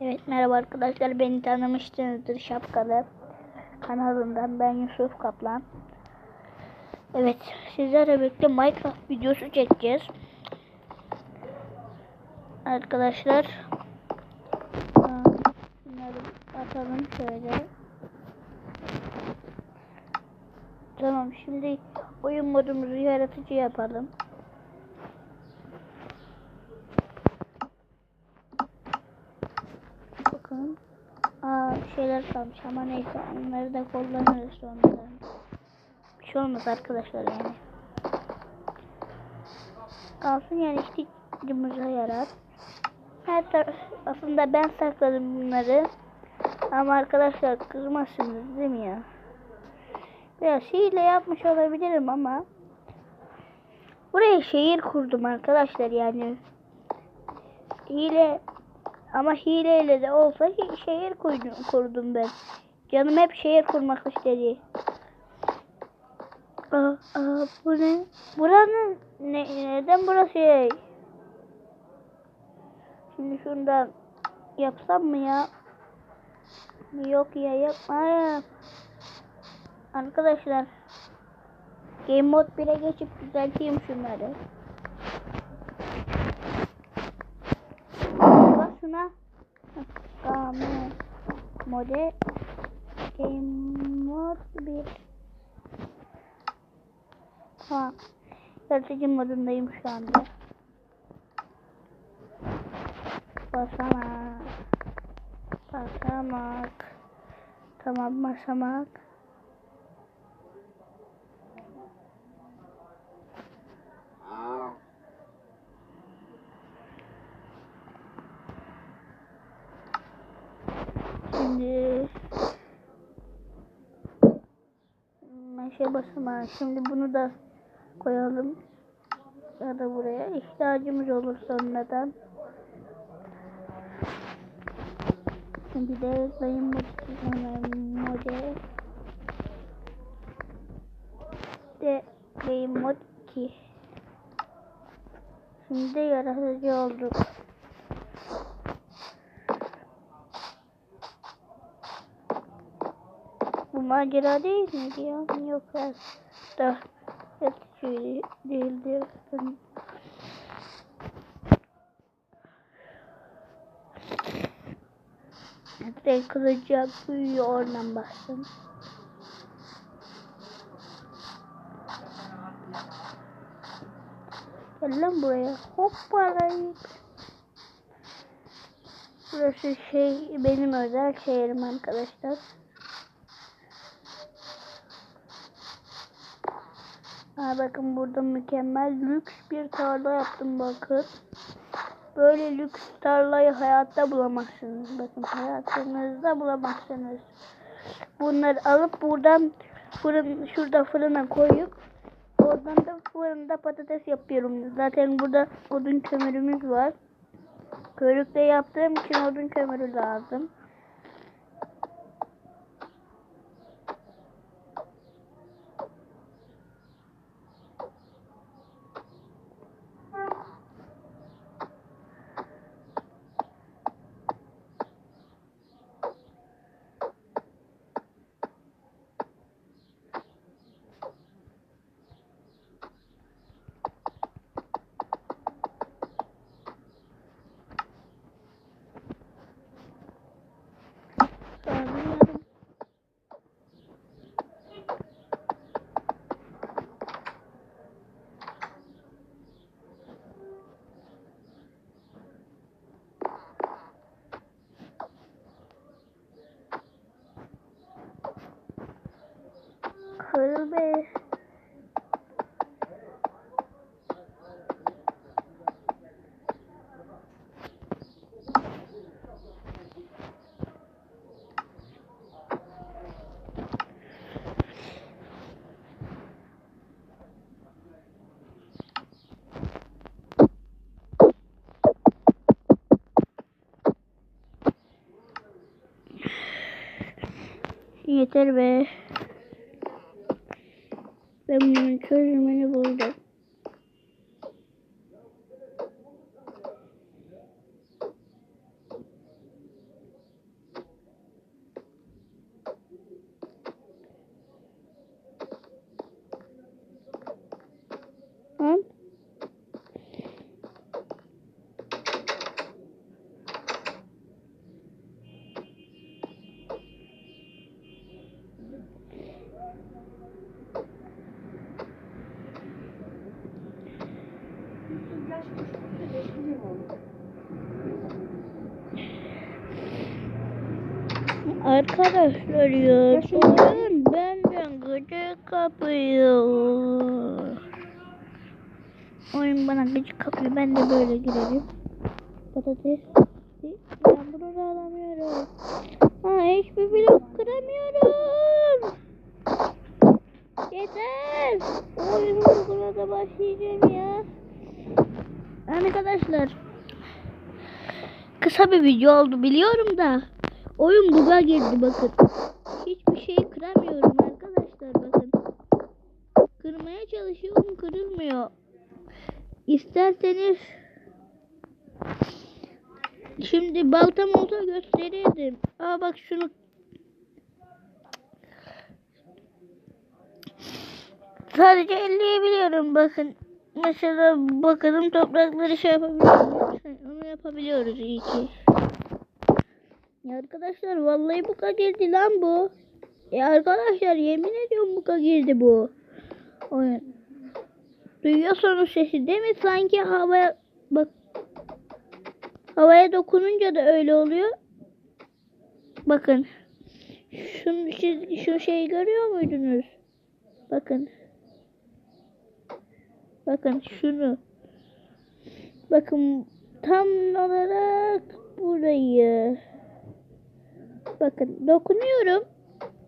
Evet merhaba arkadaşlar beni tanımışsınızdır şapkalı kanalından ben Yusuf Kaplan. Evet sizlerle birlikte Minecraft videosu çekeceğiz. Arkadaşlar bunları atalım şöyle. Tamam şimdi oyun modumuzu yaratıcı yapalım. Bakalım. Aa şeyler kalmış ama neyse onları da kullanırız sonradan. Bir şey olmaz arkadaşlar yani. Kalsın yani ihtiyacımıza yarar. Her taraf aslında ben sakladım bunları. Ama arkadaşlar kızmazsınız değil mi ya? Biraz hile yapmış olabilirim ama buraya şehir kurdum arkadaşlar yani. Hile ama hileyle de olsa hi- şehir kurdum, kurdum ben. Canım hep şehir kurmak istedi. Aa, aa, bu ne? Buranın ne, neden burası şey? Şimdi şundan yapsam mı ya? Yok ya yapma ya. Arkadaşlar Game Mode 1'e geçip düzelteyim şunları. Şuna. Game Mode Game Mode 1 Ha. Yaratıcı modundayım şu anda. Basamak. Basamak. Tamam basamak. Meşe basamağı. Şimdi bunu da koyalım. Ya da buraya ihtiyacımız olur sonradan. Bir de benim model de benim mod 2. Şimdi yaratıcı olduk. Bu macera değil miydi ya? Yok ya. Da yaratıcı değildi. Hatta kılıca büyüyor oradan bastım. Gel lan buraya. Hoppala. Burası şey benim özel şehrim arkadaşlar. Aa, bakın burada mükemmel lüks bir tarla yaptım bakın. Böyle lüks tarlayı hayatta bulamazsınız. Bakın hayatınızda bulamazsınız. Bunları alıp buradan fırın şurada fırına koyup oradan da fırında patates yapıyorum. Zaten burada odun kömürümüz var. Körükle yaptığım için odun kömürü lazım. Kırıl be. Yeter be. I'm gonna encourage many of older. Arkadaşlar ya bugün benden gıcık kapıyor. Oyun bana gıcık kapıyor. Ben de böyle girelim. Patates. Ben bunu alamıyorum. Ha hiçbir blok Arkadaşlar. Kısa bir video oldu biliyorum da. Oyun buga girdi bakın. Hiçbir şey kıramıyorum arkadaşlar bakın. Kırmaya çalışıyorum kırılmıyor. İsterseniz şimdi baltam olsa gösterirdim. Aa bak şunu Sadece elleyebiliyorum bakın. Mesela bakalım toprakları şey yapabiliyor muyuz? Onu yapabiliyoruz iyi ki. Ya arkadaşlar vallahi buka girdi lan bu. Ya arkadaşlar yemin ediyorum buka girdi bu. Oyun. Duyuyorsunuz sesi değil mi? Sanki havaya bak havaya dokununca da öyle oluyor. Bakın. Şunu, siz şu şeyi görüyor muydunuz? Bakın. Bakın şunu. Bakın tam olarak burayı. Bakın dokunuyorum.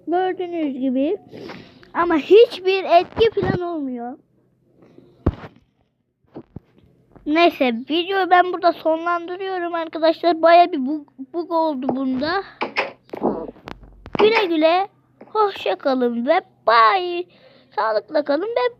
Gördüğünüz gibi. Ama hiçbir etki falan olmuyor. Neyse videoyu ben burada sonlandırıyorum arkadaşlar. Baya bir bug, bug oldu bunda. Güle güle. Hoşça kalın ve bye. Sağlıkla kalın ve bye.